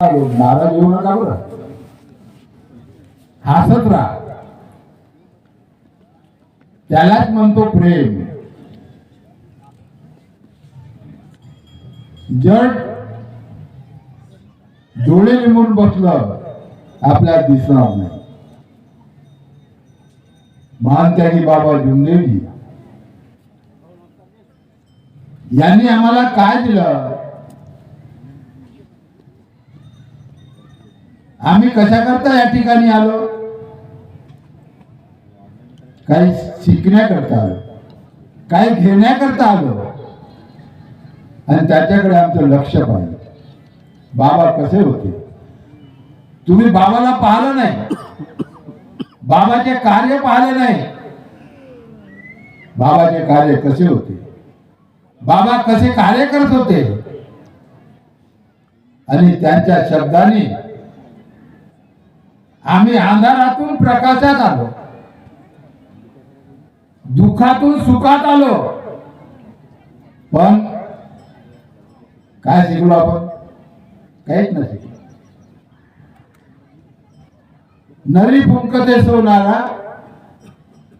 नाराज येऊ नका बरं. हसत राहा त्यालाच म्हणतो प्रेम. जड डोळे लिमून बसलं आपल्याला दिसणार नाही. महान त्यागी बाबा जुमदेवजी यांनी आम्हाला काय दिलं? आम्ही कशा करता या ठिकाणी आलो? काही शिकण्याकरता आलो. काही घेण्याकरता आलो. आणि त्याच्याकडे आमचं लक्ष पाहिलं. बाबा कसे होते? तुम्ही बाबाला पाहिलं नाही. बाबाचे कार्य पाहिले नाही. बाबाचे कार्य कसे होते? बाबा कसे कार्य करत होते? आणि त्यांच्या शब्दाने आम्ही अंधारातून प्रकाशात आलो. दुःखातून सुखात आलो. पण काय शिकलो आपण? काहीच नाही शिकलो. नरी फुंकते सोनारा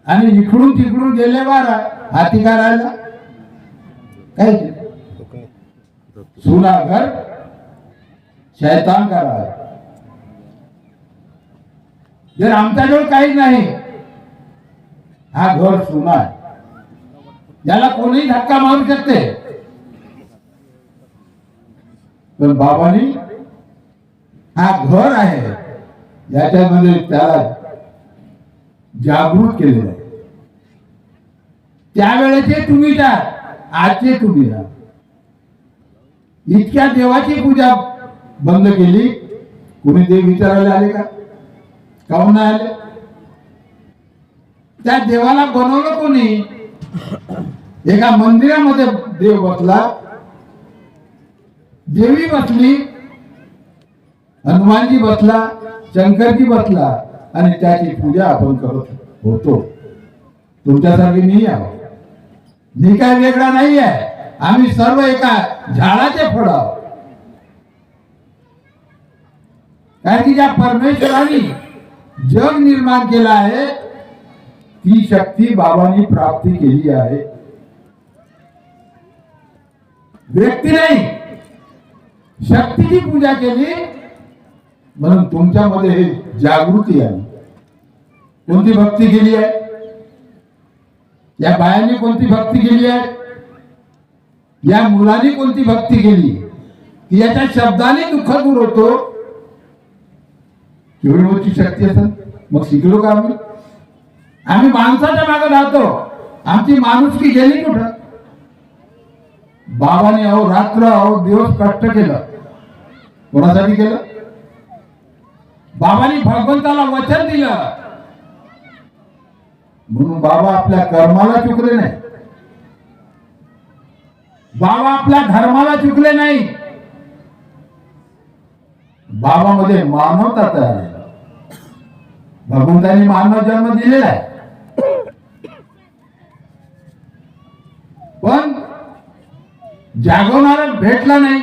आणि इकडून तिकडून गेले वारा हाती का राहिला? काहीच नाही. सुना घर शैतान का राहिला? जर आमच्याजवळ काही नाही हा घर सुना याला कोणीही धक्का मारू शकते. पण बाबांनी हा घर आहे याच्यामध्ये त्याला जागृत केलेलं आहे. त्यावेळेचे तुम्ही जा आजचे तुम्ही जा. इतक्या देवाची पूजा बंद केली कोणी देव विचारायला आले का? काहून आले? त्या देवाला बनवलं कोणी? एका मंदिरामध्ये देव बसला. देवी बसली. हनुमानजी बसला शंकरजी बसला आणि त्याची पूजा आपण करत होतो. तुमच्यासारखे मी आहो. मी काय वेगळा नाही आहे. आम्ही सर्व एका झाडाचे फळ आहोत. कारण की ज्या परमेश्वराने जग निर्माण केलं ती शक्ती बाबांनी प्राप्ती केली आहे. व्यक्ती नाही, शक्तीची पूजा केली, म्हणून तुमच्यामध्ये हे जागृती आली. कोणती भक्ती केली आहे? या बायांनी कोणती भक्ती केली आहे? या कोणती भक्ती केली? की याच्या शब्दाने दुःख दूर होतो. एवढी मोठी शक्ती असेल मग शिकलो का आम्ही? आम्ही माणसाच्या मागे राहतो आमची माणुसकी गेली कुठं? बाबाने अहो रात्र अहो दिवस कष्ट केलं. कोणासाठी केलं? बाबांनी भगवंताला वचन दिलं. म्हणून बाबा आपल्या कर्माला चुकले नाही. बाबा आपल्या धर्माला चुकले नाही. बाबामध्ये मानवता तयार झाला भगवंतांनी मानव जन्म दिलेला आहे. पण जागवणारा भेटला नाही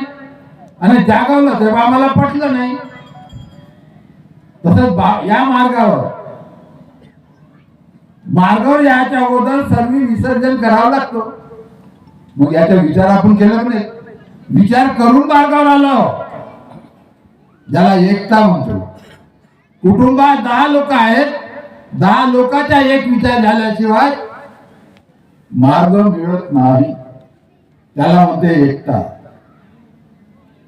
आणि जागवलं तेव्हा आम्हाला पटलं नाही. तसंच बा- या मार्गावर मार्गावर याच्या अगोदर सर्व विसर्जन करावं लागतो. मग याचा विचार आपण केला नाही. विचार करून मार्गावर आलो. ज्याला एकता म्हणतो. कुटुंबात दहा लोक आहेत. दहा लोकांचा एक विचार झाल्याशिवाय मार्ग मिळत नाही. त्याला म्हणते एकता.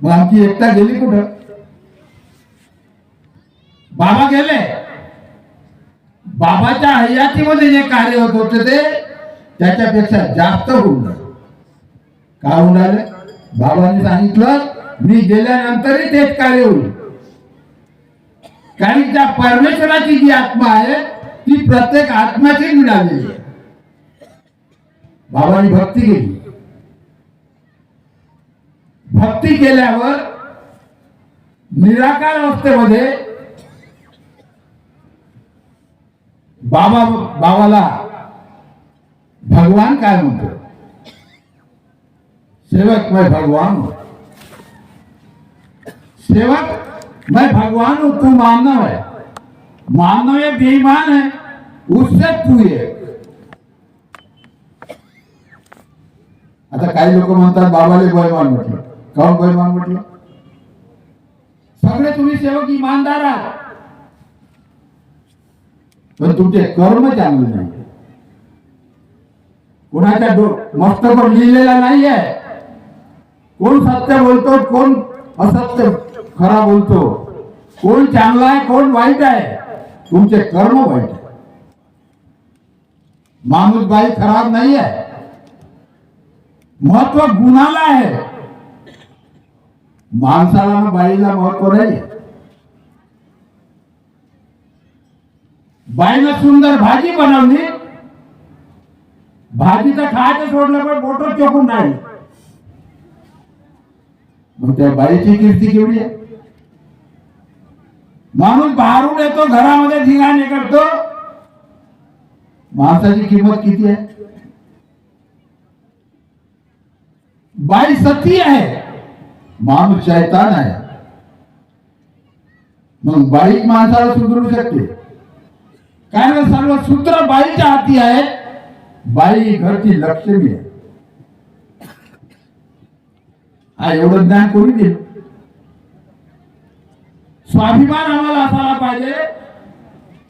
मग आमची एकता गेली कुठं? बाबा गेले. बाबाच्या हयातीमध्ये जे कार्य होत होते ते त्याच्यापेक्षा जास्त होऊन राहिले का होऊन राहिले? बाबांनी सांगितलं मी गेल्यानंतरही तेच कार्य होईल. कारण त्या परमेश्वराची जी आत्मा आहे ती प्रत्येक आत्म्याची मिळालेली आहे बाबांनी भक्ती केली. भक्ती केल्यावर निराकार अवस्थेमध्ये बाबा बाबाला भगवान काय म्हणतो? सेवक भगवान सेवक मैं भगवान हूं तू मानव है। मानव ये बेईमान है उससे तू ये। आता काही लोक म्हणतात बाबाले बैमान म्हटलं. काऊन बैमान म्हटलं? सगळे तुम्ही सेवक इमानदार आहात. पण तुमचे कर्म चांगले नाही. कोणाच्या डो मस्तकावर लिहिलेला नाहीये. कोण सत्य बोलतो कोण असत्य खरा बोलतो। कोण चांगला आहे, कोण वाईट आहे? तुमचे कर्म वाईट आहे. माणूस बाई खराब नाही आहे. महत्व गुणाला आहे. माणसाला बाईला महत्व नाही बाईनं सुंदर भाजी बनवली. भाजी तर खायचं सोडलं, पण बोट चोकून राहिली. मग त्या बाईची कीर्ती केवढी आहे? माणूस बाहेरून येतो घरामध्ये धिंगाणे करतो माणसाची किंमत किती आहे? बाई सती आहे माणूस शैतान आहे. मग बाई माणसाला सुधरू शकते. कारण सर्व सूत्र बाईच्या हाती आहे. बाई घरची लक्ष्मी आहे. हा एवढं ज्ञान कोणी दिलं? स्वाभिमान आम्हाला असायला पाहिजे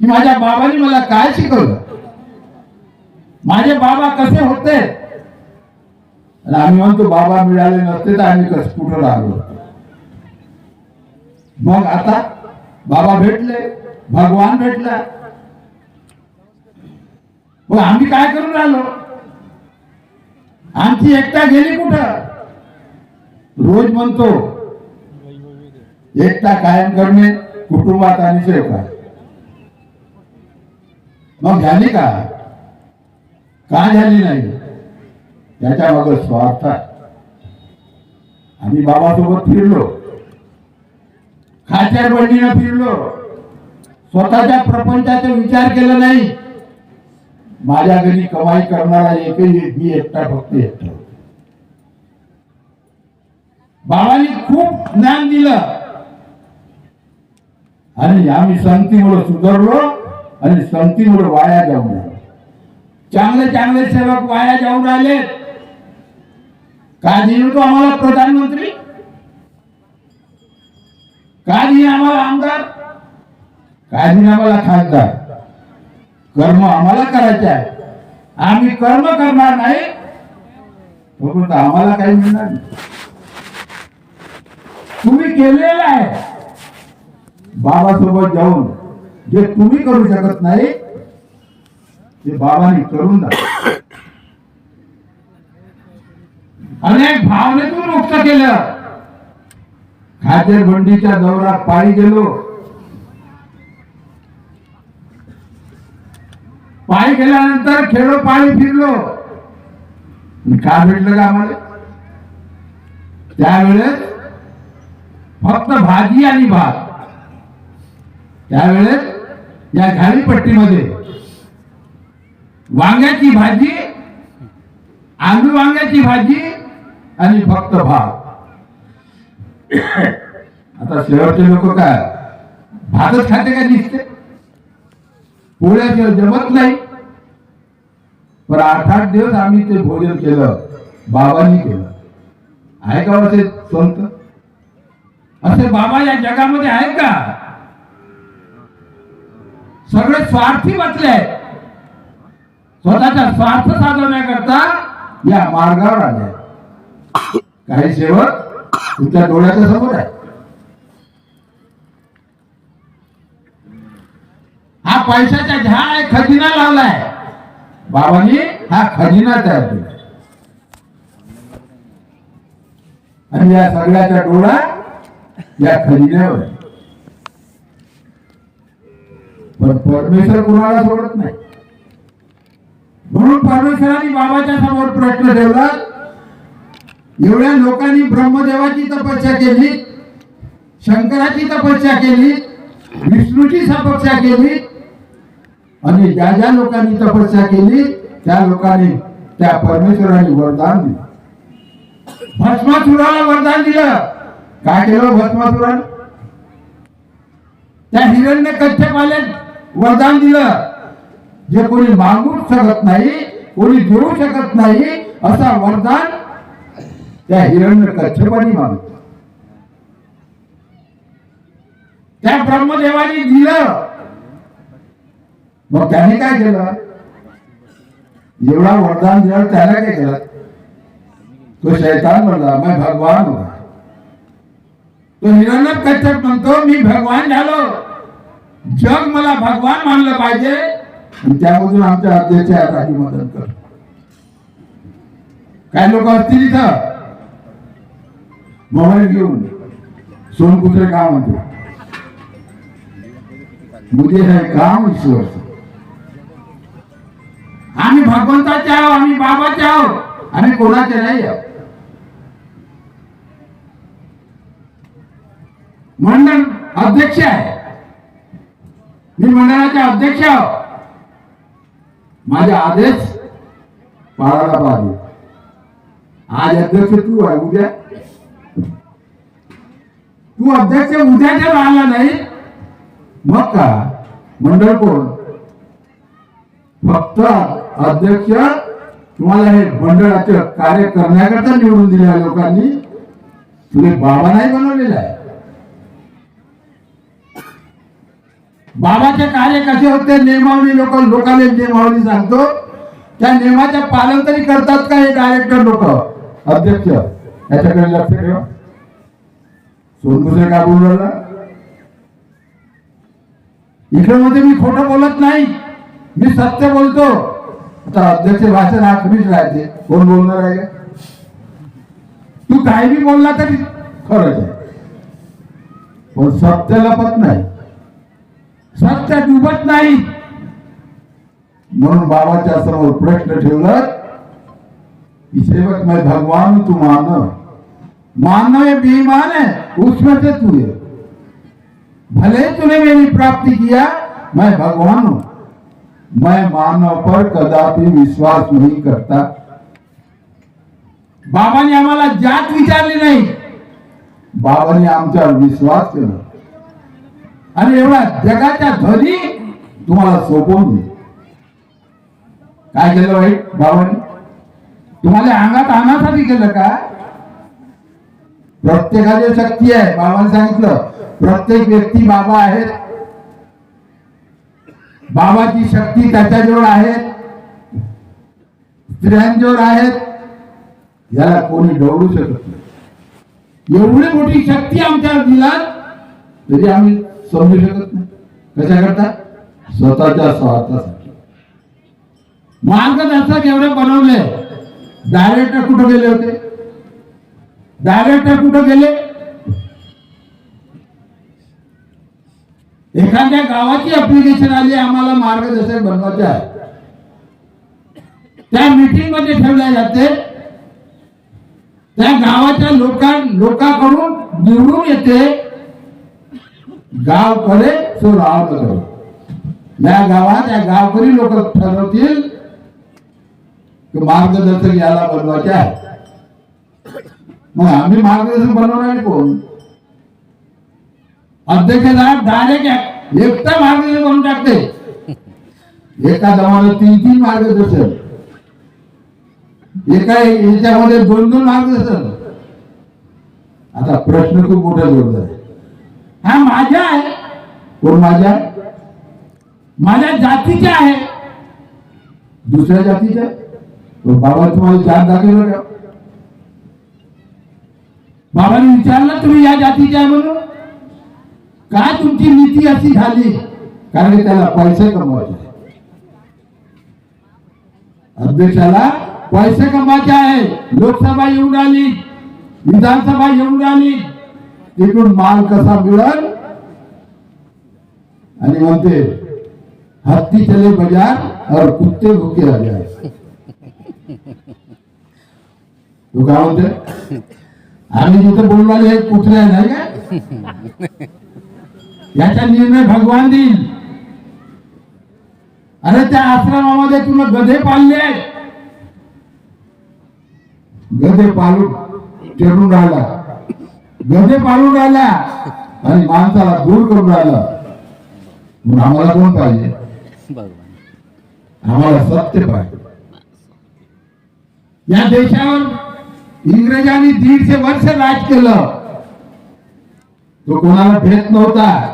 की माझ्या बाबांनी मला काय शिकवलं? माझे बाबा कसे होते? आणि आम्ही म्हणतो बाबा मिळाले नसते तर आम्ही कस कुठं राहलो मग आता बाबा भेटले भगवान भेटला. मग आम्ही काय करून राहिलो? आमची एकटा गेली कुठं? रोज म्हणतो एकटा कायम करणे कुटुंबात आणि सेवकात मग झाली का? का झाली नाही? त्याच्या मग स्वार्थ आम्ही बाबासोबत फिरलो. खाच्या बंडीनं फिरलो. स्वतःच्या प्रपंचाचा विचार केला नाही. माझ्या घरी कमाई करणारा एकही मी एकटा फक्त एकटा बाबांनी खूप ज्ञान दिलं. आणि आम्ही संगतीमुळे सुधारलो आणि संगतीमुळे वाया जाऊन राहिलो. चांगले चांगले सेवक वाया जाऊन राहिले. का दिलं तो आम्हाला प्रधानमंत्री. का दिले आम्हाला आमदार. काय दिले आम्हाला खासदार. कर्म आम्हाला करायचे आहे आम्ही कर्म करणार नाही. आम्हाला काही मिळणार नाही. तुम्ही केलेलं आहे. बाबासोबत जाऊन जे तुम्ही करू शकत नाही ते बाबांनी करून दाखव. अनेक भावनेतून मुक्त केलं. खातेर बंडीच्या दौऱ्यात पायी गेलो. पायी गेल्यानंतर खेळो पाळी फिरलो. आणि का भेटलं का आम्हाला? त्यावेळेस फक्त भाजी आणि भात. त्यावेळेस या झाडीपट्टीमध्ये वांग्याची भाजी आलू वांग्याची भाजी आणि फक्त भात. आता शेवटचे लोक काय? भातच खाते का दिसते पोळ्याशिवाय जमत नाही. पण आठ आठ दिवस आम्ही ते भोजन केलं बाबांनी केलं. आहे का हो असे संत? असे बाबा या जगामध्ये आहेत का? सगळे स्वार्थी बसले आहेत. स्वतःचा स्वार्थ साधवण्याकरता या मार्गावर आले काही सेवक तुमच्या डोळ्याच्या समोर आहे. हा पैशाचा झाड आहे खजिना लावलाय. बाबांनी हा खजिना तयार केला. आणि या सगळ्याचा डोळा या खजिन्यावर आहे. पण परमेश्वर कुणाला सोडत नाही? म्हणून परमेश्वरांनी बाबाच्या समोर प्रश्न ठेवला. एवढ्या लोकांनी ब्रह्मदेवाची तपस्या केली शंकराची तपस्या केली विष्णूची तपस्या केली आणि ज्या ज्या लोकांनी तपस्या केली त्या लोकांनी त्या परमेश्वराने वरदान दिलं. भस्मासुराला वरदान दिलं. काय केलं भस्मासुरान? त्या हिरण्य कच्छपाले वरदान दिलं. जे कोणी मागू शकत नाही कोणी देऊ शकत नाही असा वरदान त्या हिरण्य कच्छपाने मागितलं. त्या ब्रह्मदेवाने दिलं. मग त्याने काय केलं? एवढा वरदान दिलं त्याला काय केलं? तो शैतान म्हणला मैं भगवान तो हिरण्य कच्छप म्हणतो मी भगवान झालो. जग मला भगवान मानलं पाहिजे. आणि त्यामधून आमच्या अध्यक्ष राजी मदत कर. काय लोक असतील इथं. मोबाईल घेऊन. सोनकुत्रे का म्हणतो. मुझे है काम ईश्वर. आम्ही भगवंताचे आहो आम्ही बाबाचे आहो आम्ही कोणाचे नाही आहोत. मंडळ अध्यक्ष आहे. मी मंडळाचे अध्यक्ष. आहो माझे आदेश पाळायला पाहिजे आज अध्यक्ष तू आहे उद्या. तू अध्यक्ष उद्या जर राहिला नाही मग का मंडळ कोण? फक्त अध्यक्ष तुम्हाला हे मंडळाचे कार्य करण्याकरता निवडून दिले लोकांनी. तुम्ही बाबा नाही बनवलेला आहे. बाबाचे कार्य कसे होते? नियमावली लोक लोकांना नियमावली सांगतो. त्या नियमाचे पालन तरी करतात का हे डायरेक्टर लोक? अध्यक्ष याच्याकडे लक्ष ठेवा. सोनकुसे का बोलवला? इकडे मध्ये मी खोटं बोलत नाही. मी सत्य बोलतो. आता अध्यक्ष भाषण आखरीच राहते कोण बोलणार आहे? तू काही बी बोलला तरी खरंच आहे. पण सत्य लपत नाही. सत्य डुबत नाही. म्हणून बाबाच्या समोर प्रश्न ठेवला कि सेवक मैं भगवान तू मानव मानव ये बेईमान है उसमें से तू है भले तूने मेरी प्राप्ति किया मैं भगवान हूं. मैं मानव पर कदापि विश्वास नहीं करता. बाबांनी आम्हाला जात विचारली नाही. बाबांनी आमच्यावर विश्वास केला. आणि एवढा जगाच्या धनी तुम्हाला सोपवून दे काय केलं वाईट बाबांनी? तुम्हाला अंगात आणण्यासाठी केलं का? प्रत्येकाची शक्ती आहे बाबांनी सांगितलं प्रत्येक व्यक्ती बाबा आहेत. बाबाची शक्ती त्याच्याजवळ आहे. स्त्रियांजवळ आहेत याला कोणी डवळू शकत नाही. एवढी मोठी शक्ती आमच्यावर दिलात तरी आम्ही समजू शकत नाही. कशाकरता? स्वतःच्या स्वार्थासाठी. मार्गदर्शक एवढे बनवले डायरेक्टर कुठं गेले होते? डायरेक्टर कुठं गेले? एखाद्या गावाची अप्लिकेशन आली आम्हाला मार्गदर्शक बनवायचे आहे. त्या मीटिंगमध्ये ठेवल्या जाते. त्या गावाच्या लोकां लोकांकडून निवडून येते. गाव करे तो राव करे या गावात या गावकरी लोक ठरवतील की मार्गदर्शक याला बनवायचे आहे. मग आम्ही मार्गदर्शक बनवणार कोण? अध्यक्ष साहेब डायरेक्ट एकटा मार्गदर्शक बनवून टाकते. एका जमान्यात तीन तीन मार्गदर्शक. एका याच्यामध्ये दोन दोन मार्गदर्शन आता प्रश्न खूप मोठा जोरदार आहे. हा माझ्या आहे. कोण माझ्या? माझ्या जातीच्या आहे. दुसऱ्या जातीच्या? तो बाबा तुम्हाला जात दाखवलं का? बाबाने विचारलं तुम्ही या जातीचे आहे म्हणून? काय तुमची नीती अशी झाली? कारण की त्याला पैसे कमवायचे अध्यक्षाला पैसे कमवायचे आहे लोकसभा येऊन आली विधानसभा येऊन आली तिकडून माल कसा मिळल? आणि म्हणते हत्ती चले बजार और कुत्ते भुके राजा तू काय म्हणते? आम्ही जिथे बोलवाले हे कुत्रे आहे, नाही का? याचा निर्णय भगवान देईल. अरे त्या आश्रमामध्ये तुला गधे पाळले गधे पाळून चरून राहिला. गधे पाळून राहिला. आणि माणसाला दूर करून राहिला. मग आम्हाला कोण पाहिजे? आम्हाला सत्य पाहिजे. या देशावर इंग्रजांनी दीडशे वर्ष राज केलं. तो कोणाला भेट नव्हता.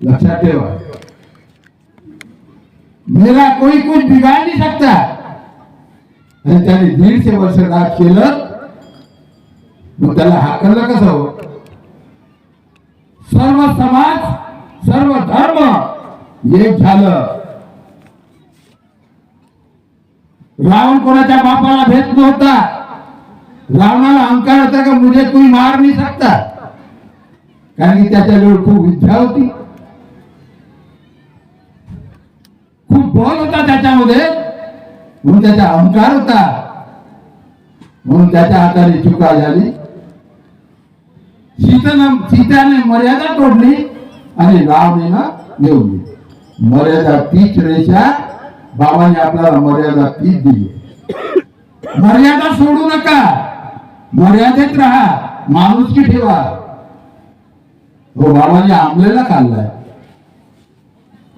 लक्षात ठेवा. मेरा कोई कुछ बिगाड़ नहीं सकता. आणि त्याने दीडशे वर्ष राज केलं. मग त्याला हाकललं कसं हो? सर्व समाज सर्व धर्म एक झालं. रावण कोणाच्या बापाला भेट नव्हता? रावणाला अहंकार होता का मुझे तुम्ही मार नाही शकता कारण की त्याच्याजवळ खूप विद्या होती. खूप बल होता त्याच्यामध्ये. म्हणून त्याचा अहंकार होता. म्हणून त्याच्या हाताने चुका झाली. सीतेनं सीताने मर्यादा तोडली आणि रावणीनं नेवली मर्यादा तीच रेषा बाबाने आपल्याला मर्यादा तीच दिली. मर्यादा सोडू नका. मर्यादेत राहा. माणुसकी ठेवा. हो बाबाने आंबलेला खाल्लाय.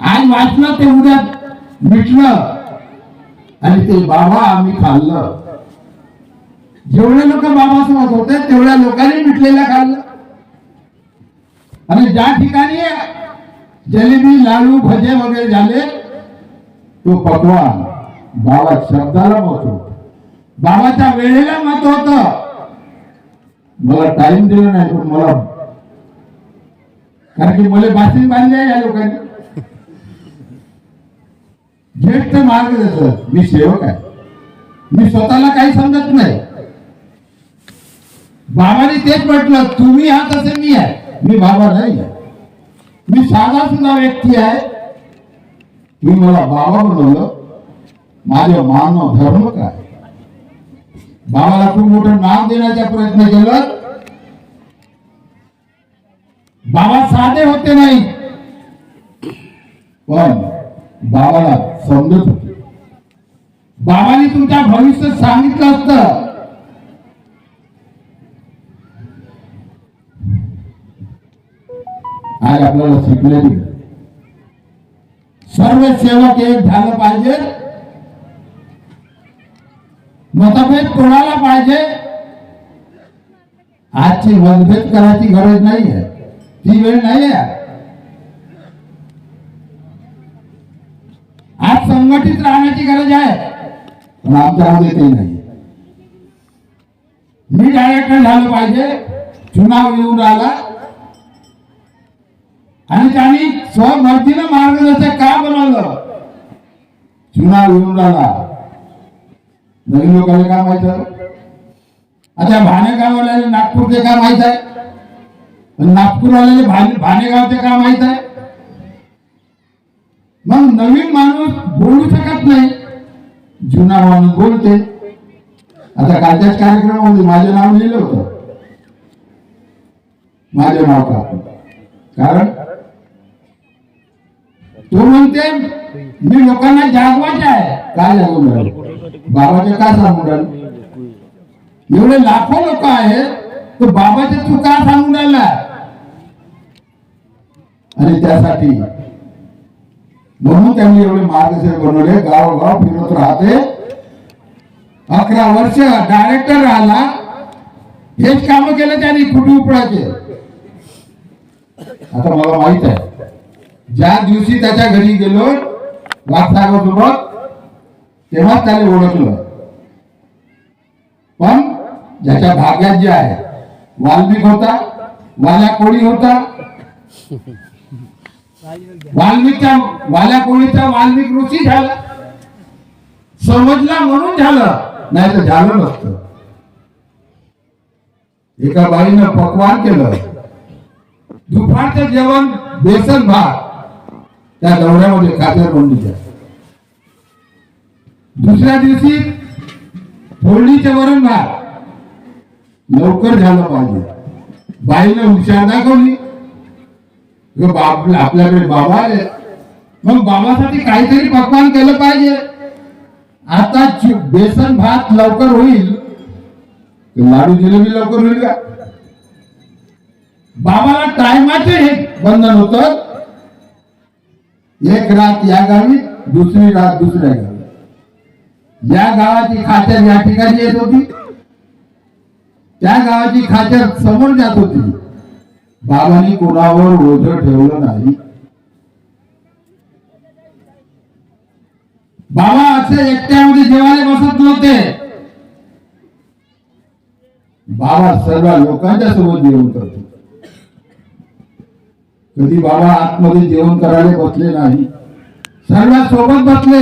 आज वाचलं ते उद्या मिटलं. आणि ते बाबा आम्ही खाल्लं. जेवढे लोक बाबासोबत होते तेवढ्या लोकांनी मिटलेलं खाल्लं. आणि ज्या ठिकाणी जलेबी लाडू भजे वगैरे झाले तो पकवान बाबा शब्दाला महत्त्व बाबाच्या वेळेला महत्त्व होत. मला टाइम दिला नाही पण मला. कारण की मला बासिंग बांधले या लोकांनी. ज्येष्ठ मार्गदर्शक मी सेवक आहे. मी स्वतःला काही समजत नाही. बाबाने तेच म्हटलं तुम्ही आहात तसे मी आहे. मी बाबा नाही आहे. मी साधा सुद्धा व्यक्ती आहे. मी मला बाबा बनवलं माझे मानव धर्म काय? बाबाला खूप मोठं नाव देण्याचा प्रयत्न केला. बाबा साधे होते नाही. पण बाबाला समजत होते. बाबाने तुमच्या भविष्य सांगितलं असतं आज आपल्याला शिकले सर्व सेवक एक झालं पाहिजे. मतभेद कोणाला पाहिजे? आजची मतभेद करायची गरज नाही आहे ती वेळ नाही आहे आज संघटित राहण्याची गरज आहे. पण आमच्यामध्ये ते नाही मी डायरेक्टर झालं पाहिजे. चुनाव येऊन राहिला. आणि त्यांनी स्वमर्जीनं मार्गदर्शक का बनवलं? चुनाव येऊन राहिला नवीन लोकांना काय माहीत आता आता आलेले नागपूरचे काय माहीत आहे? आणि नागपूरवाल्याला भाणेगावचे काय माहीत आहे? मग नवीन माणूस बोलू शकत नाही. जुना माणूस बोलते. आता कालच्याच कार्यक्रमामध्ये माझं नाव लिहिलं होतं. माझं नाव का कारण तो म्हणते मी लोकांना जागवायचे आहे. काय झालं राहिले बाबाचे काय सांगू राहिलं? एवढे लाखो लोक आहेत तो बाबाचे तू का सांगून राहिला? आणि त्यासाठी म्हणून त्यांनी एवढे मार्गदर्शक बनवले गावोगाव फिरत राहते. अकरा वर्ष डायरेक्टर राहिला. हेच काम केलं त्यांनी कुठे आता मला माहीत आहे. ज्या दिवशी त्याच्या घरी गेलो वागसाहेबासोबत तेव्हा त्याने ओळखलं. पण ज्याच्या भाग्यात जे आहे वाल्मिक होता वाल्या कोळी होता. वाल्मिकच्या वाल्या कोळीचा वाल्मिक ऋषी झाला. समजला म्हणून झालं नाही तर झालं नसतं. एका बाईनं पकवान केलं. दुपारचं जेवण बेसन भात. त्या दौऱ्यामध्ये खात्यावर बंडीच्या दुसऱ्या दिवशी फोडणीचे वरण भात लवकर झालं पाहिजे. बाईनं हुशार दाखवली. आपल्याकडे बाबा आले मग बाबासाठी काहीतरी पकवान केलं पाहिजे. आता बेसन भात लवकर होईल. लाडू जिलेबी लवकर होईल का? बाबाला टायमाचे हे बंधन होत. एक रात या गावी दुसरी रात दुसऱ्या गावी. या गावाची खाचर या ठिकाणी येत होती. त्या गावाची खाचर समोर जात होती. बाबांनी कोणावर ओझ ठेवलं नाही. बाबा असे एकट्यामध्ये जेवायला बसत नव्हते. बाबा सर्व लोकांच्या सोबत जेवण करतो कधी बाबा आतमध्ये जेवण करायला बसले नाही. सर्वात सोबत बसले.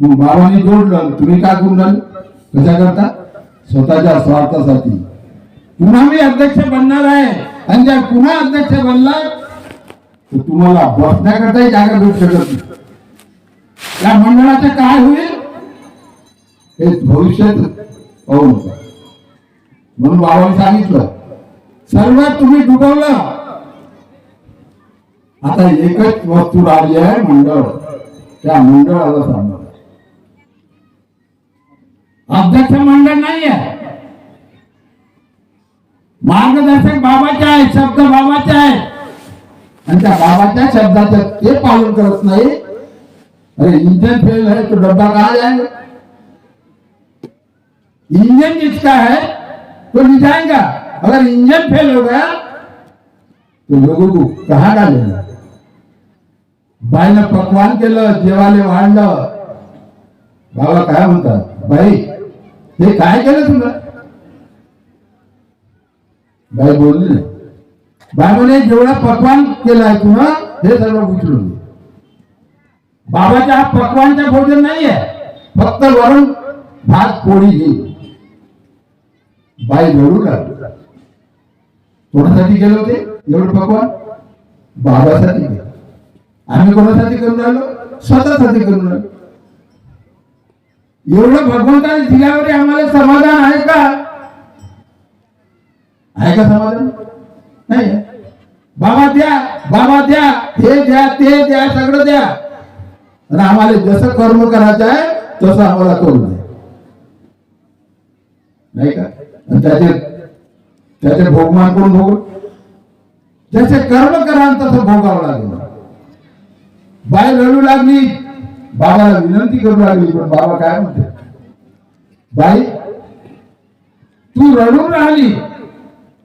मग बाबांनी जोडलं. तुम्ही काय गुंडल कशा करता? स्वतःच्या स्वार्थासाठी. पुन्हा मी अध्यक्ष बनणार आहे आणि जर पुन्हा अध्यक्ष बनला तर तुम्हाला बसण्याकरताही जागा भेटू शकत नाही. या मंडळाचं काय होईल? हे भविष्यात पाहू नका. म्हणून बाबांनी सांगितलं सर्व तुम्ही डुबवलं. आता एकच वस्तू राहिली आहे मंडळ त्या मंडळाला सांभाळ अध्यक्ष मंडळ नाही आहे मार्गदर्शक बाबाचे आहे शब्द बाबाचे आहे आणि त्या बाबाच्या शब्दाचं पालन अरे, इंजन फेल है तो डब्बा कहा जाएगा इंजन जिसका है तो नहीं जाएगा अगर इंजन फेल हो गया तो लोगों को कहा डालेगा? बाईनं पकवान केलं जेवाले वाढलं. बाबा काय म्हणतात? बाई हे काय केलं तुला? बाई बोलली नाही म्हणे जेवढं पकवान केलंय तुला हे सर्व विचारून बाबाच्या हा पकवानचा भोजन नाहीये फक्त वरून भात पोळी घे बाई जोडू लागली. कोणासाठी गेलो होते? एवढं पकवान? बाबासाठी गेलं आम्ही कोणासाठी करून राहिलो स्वतःसाठी करून राहिलो एवढं भगवंताने दिल्यावर आम्हाला समाधान आहे का? आहे का समाधान? नाही. बाबा द्या बाबा द्या हे द्या ते द्या सगळं द्या. आणि आम्हाला जसं कर्म करायचं आहे तसं आम्हाला करू नये नाही का? त्याचे त्याचे भोगमान करून भोग जसे कर्म करा तसं भोगावं लागेल. बाई रडू लागली. बाबाला विनंती करू लागली पण बाबा काय म्हणते? बाई तू रडून राहिली.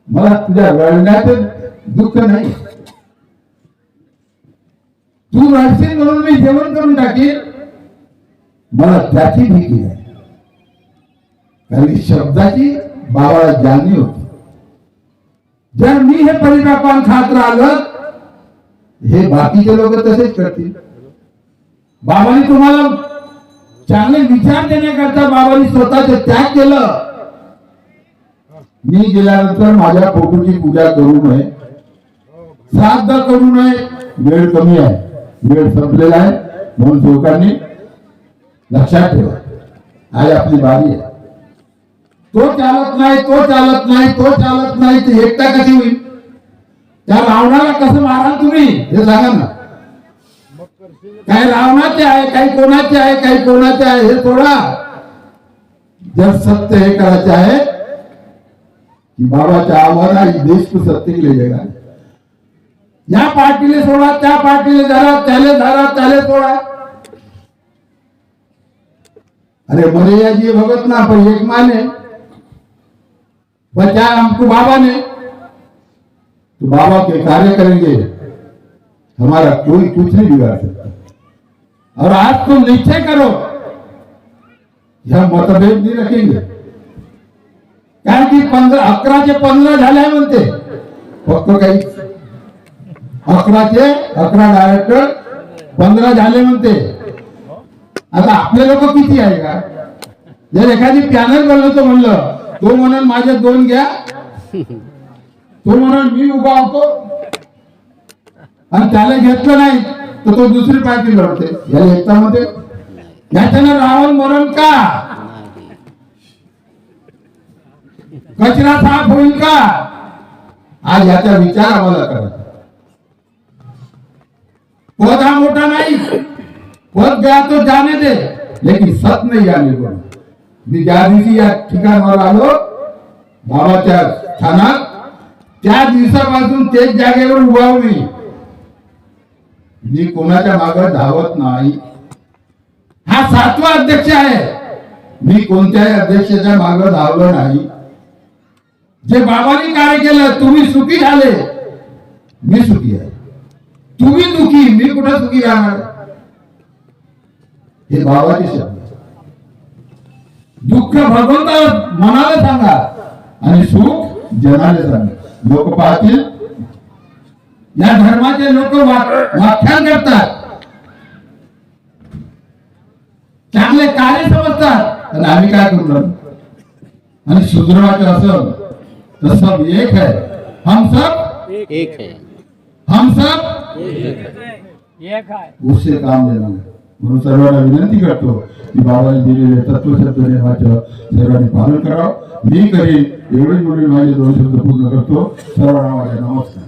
मला तुझ्या रडण्याचं दुःख नाही. तू रडशील म्हणून मी जेवण करून टाकेल मला त्याची भीती नाही. कारण शब्दाची बाबाला जाणीव होती. जर मी हे परिपापान खात राहिलं हे बाकीचे लोक तसेच करतील. बाबांनी तुम्हाला चांगले विचार देण्याकरता बाबांनी स्वतःचे त्याग केलं. मी गेल्यानंतर माझ्या फोटोची पूजा करू नये. श्राद्ध करू नये. वेळ कमी आहे. वेळ संपलेला आहे. म्हणून लोकांनी लक्षात ठेवा. आज आपली बारी आहे. तो चालत नाही तो चालत नाही तो चालत नाही, ते एकटा कशी होईल? त्या रावणाला कसं माराल तुम्ही? हे सांगा ना. काही रावणाचे आहे काही कोणाचे आहे काही कोणाचे आहे हे सोडा. जर सत्य हे करायचे आहे की बाबाच्या आव्हाना देश तू सत्य केले ले या पार्टीले सोडा त्या पार्टीले धरा त्याले धरा त्याले सोडा. अरे मरे जी भगत ना पण एक माने. पण त्या हमको बाबाने बाबा के कार्य करेंगे। हमारा कोई कुछ नहीं बिगाड़ सकता। और आज तुम निश्चय करो। यह मतभेद नहीं रखेंगे। कारण की पंधरा अकराचे पंधरा झाले आहे म्हणते फक्त काही अकराचे अकरा डायरेक्टर पंधरा झाले म्हणते आता आपले लोक किती आहे का? जर एखादी पॅनल बनवतो म्हणलं तो म्हणून माझे दोन घ्या. तो म्हणून मी उभा होतो. आणि त्याला घेतलं नाही तर तो दुसरी पार्टी लढते या एकता याच्यानं रावण मरण का? कचरा साफ होईल का? आज याचा विचार आम्हाला करायचा. पद हा मोठा नाही. पद द्या तो जाने दे. लेकिन सत नाही आले कोण मी ज्या दिवशी या ठिकाणावर आलो बाबाच्या स्थानात त्या दिवसापासून तेच जागेवर उभा मी मी कोणाच्या मागे धावत नाही. हा सातवा अध्यक्ष आहे. मी कोणत्याही अध्यक्षाच्या मागे धावलो नाही. जे बाबांनी कार्य केलं तुम्ही सुखी झाले. मी सुखी आहे. तुम्ही दुखी मी कुठं सुखी राहणार? हे बाबाचे शब्द दुःख भगवंताला मनाला सांगा आणि सुख जनाला सांगा. लोक पाहतील. या धर्माचे लोक व्याख्यान करतात. चांगले कार्य समजतात. आणि आम्ही काय करू आणि सुधरवायचं असेल तर सब एक है हम सब एक है हम सब एक आहे. उससे काम लेना है म्हणून सर्वांना विनंती करतो की बाबाने दिलेले तत्वशब्द नियमाचं सर्वांनी पालन करावं. मी करीन एवढे म्हणून माझे दोन शब्द पूर्ण करतो. सर्वांना माझ्या नमस्कार.